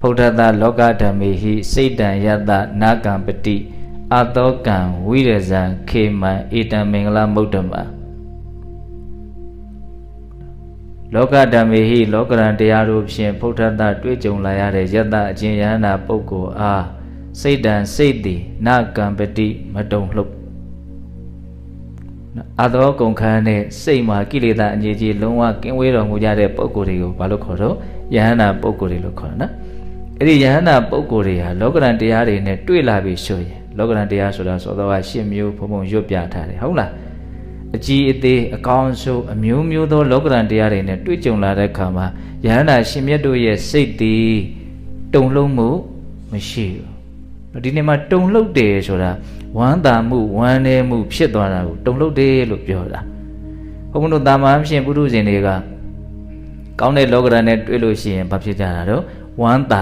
ဖုဒ္ဓတလောကဓမ္မေဟိစိတ်တံယတနာကံပတိအတောကံဝိရဇံခေမံဧတံမင်္ဂလမုဒ္ဓမလောကဓမ္မေဟိလောကရန်တရားတို့ဖြင့်ဖုဒ္ဓတတွေ့ကြုံလာရတဲ့ယတအကျဉ်ယန္တာပုဂ္ဂိုလ်အားစိတ်တံစိတ်သည်နာကံပတိမတုံလှုပ်အသောကုန်ခန်းနဲ့စိတ်မှာကိလေသာအငြိကြီးလုံးဝကင်းဝေးတော်မူကြတဲ့ပုဂ္ဂိုလ်တွေကိုဘာလို့ခေါ်တော့ယဟန္တာပုဂ္ဂိုလ်တွေလို့ခေါ်တာနော် အဲ့ဒီယဟန္တာပုဂ္ဂိုလ်တွေဟာလောကရန်တရားတွေနဲ့တွေ့လာပြီဆိုရင်လောကရန်တရားဆိုတာဆိုတော့ရှင်းမျိုးဘုံဘုံရွတ်ပြထားတယ်ဟုတ်လားအကြီးအသေးအကောင်းဆုံးအမျိုးမျိုးသောလောကရန်တရားတွေနဲ့တွေ့ကြုံလာတဲ့အခါမှာယဟန္တာရှင်မြတ်တို့ရဲ့စိတ်တည်တုံလုံးမှုမရှိဘူးဒီနေ့မှာတုံလှုပ်တယ်ဆိုတာဝမ်းသာမှုဝမ်းနည်းမှုဖြစ်သွားတာကိုတုံလှုပ်တယ်လို့ပြောတာဘုန်းဘုန်းတို့တာမန်ဖြင့်ပုထုဇဉ်တွေကကောင်းတဲ့လောကရန်နဲ့တွေ့လို့ရှိရင်ဘာဖြစ်ကြတာတော့ဝမ်းသာ